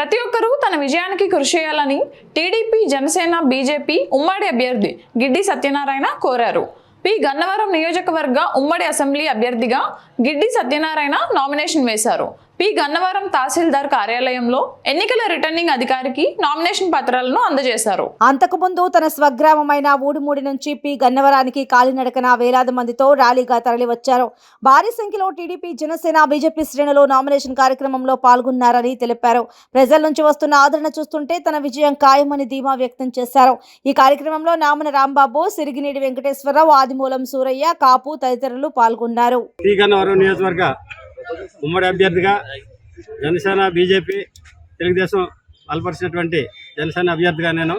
ప్రతి ఒక్కరూ తన విజయానికి కృషి చేయాలని టీడీపీ జనసేన బీజేపీ ఉమ్మడి అభ్యర్థి గిడ్డి సత్యనారాయణ కోరారు. పి. గన్నవరం నియోజకవర్గ ఉమ్మడి అసెంబ్లీ అభ్యర్థిగా గిడ్డి సత్యనారాయణ నామినేషన్ వేశారు. పి గన్నవరం తహసీల్దార్ కార్యాలయంలో ఎన్నికల రిటర్నింగ్ అధికారికి నామినేషన్ పత్రాలను అందజేశారు. అంతకుముందు తన స్వగ్రామమైన ఊడుమూడి నుంచి పి గన్నవరానికి కాలినడకన వేలాది మందితో ర్యాలీగా తరలివచ్చారు. భారీ సంఖ్యలో టీడీపీ జనసేన బీజేపీ శ్రేణులు నామినేషన్ కార్యక్రమంలో పాల్గొన్నారని తెలిపారు. ప్రజల నుంచి వస్తున్న ఆదరణ చూస్తుంటే తన విజయం ఖాయమని ధీమా వ్యక్తం చేశారు. ఈ కార్యక్రమంలో నామన రాంబాబు సిరిగినేడి వెంకటేశ్వరరావు ఆదిమూలం సూరయ్య కాపు తదితరులు పాల్గొన్నారు. నియోజకవర్గ ఉమ్మడి అభ్యర్థిగా జనసేన బీజేపీ తెలుగుదేశం బలపరిచినటువంటి జనసేన అభ్యర్థిగా నేను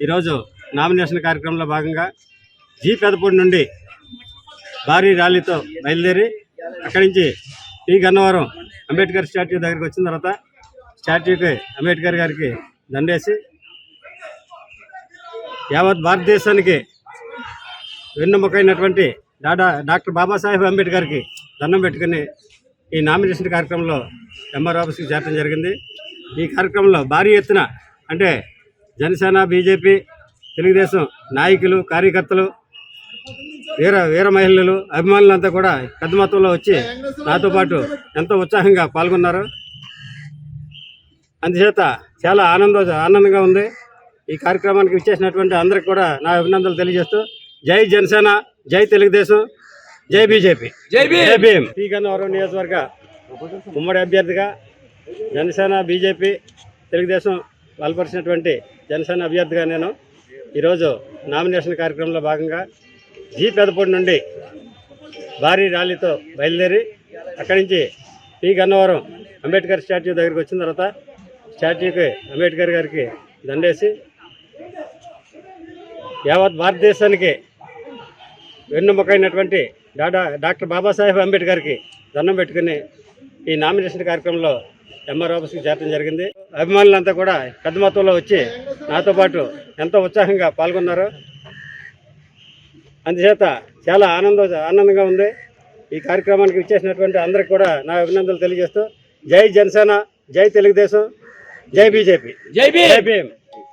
ఈరోజు నామినేషన్ కార్యక్రమంలో భాగంగా జీ పెదపూడి నుండి భారీ ర్యాలీతో బయలుదేరి అక్కడి నుంచి టీ గన్నవరం అంబేద్కర్ స్టాట్యూ దగ్గరికి వచ్చిన తర్వాత స్టాట్యూకి అంబేద్కర్ గారికి దండేసి యావత్ భారతదేశానికి వెన్నెముకైనటువంటి డాడా డాక్టర్ బాబాసాహెబ్ అంబేద్కర్కి దండం పెట్టుకుని ఈ నామినేషన్ కార్యక్రమంలో ఎంఆర్ ఆఫీస్కి చేరడం జరిగింది. ఈ కార్యక్రమంలో భారీ ఎత్తున అంటే జనసేన బీజేపీ తెలుగుదేశం నాయకులు కార్యకర్తలు వీర వీర మహిళలు అభిమానులంతా కూడా పెద్ద మొత్తంలో వచ్చి నాతో పాటు ఎంతో ఉత్సాహంగా పాల్గొన్నారు. అందుచేత చాలా ఆనంద ఆనందంగా ఉంది. ఈ కార్యక్రమానికి ఇచ్చేసినటువంటి అందరికి కూడా నా అభినందనలు తెలియజేస్తూ జై జనసేన జై తెలుగుదేశం. జై బీజేపీ. జై భీమ్. టీ గన్నవరం నియోజకవర్గ ఉమ్మడి అభ్యర్థిగా జనసేన బీజేపీ తెలుగుదేశం బలపరిచినటువంటి జనసేన అభ్యర్థిగా నేను ఈరోజు నామినేషన్ కార్యక్రమంలో భాగంగా జీ పెదపూడి నుండి భారీ ర్యాలీతో బయలుదేరి అక్కడి నుంచి టీ గన్నవరం అంబేద్కర్ స్టాట్యూ దగ్గరికి వచ్చిన తర్వాత స్టాట్యూకి అంబేద్కర్ గారికి దండేసి యావత్ భారతదేశానికి వెన్నుముకైనటువంటి డాడా డాక్టర్ బాబాసాహెబ్ అంబేద్కర్కి దండం పెట్టుకుని ఈ నామినేషన్ కార్యక్రమంలో ఎంఆర్ ఆఫీస్కి చేరడం జరిగింది. అభిమానులంతా కూడా పెద్ద మొత్తంలో వచ్చి నాతో పాటు ఎంతో ఉత్సాహంగా పాల్గొన్నారు. అందుచేత చాలా ఆనంద ఆనందంగా ఉంది. ఈ కార్యక్రమానికి ఇచ్చేసినటువంటి అందరికి కూడా నా అభినందనలు తెలియజేస్తూ జై జనసేన జై తెలుగుదేశం జై బీజేపీ. జై భీమ్!